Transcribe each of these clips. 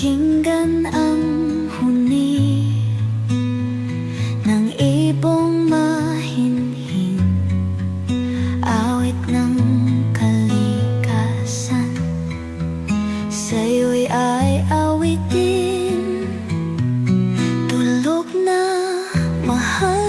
Pakinggan ang huni Ng ibong mahinhin Awit ng kalikasan. Sa'yo'y ay awitin Tulog na mahal.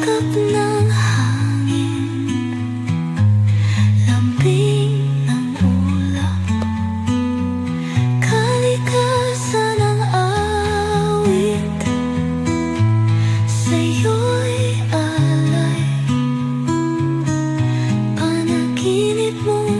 Yakap ng hangin. Lambing ng ulap Kalikasan ng awit. Sa'yo'y alay. Panaginip mo'y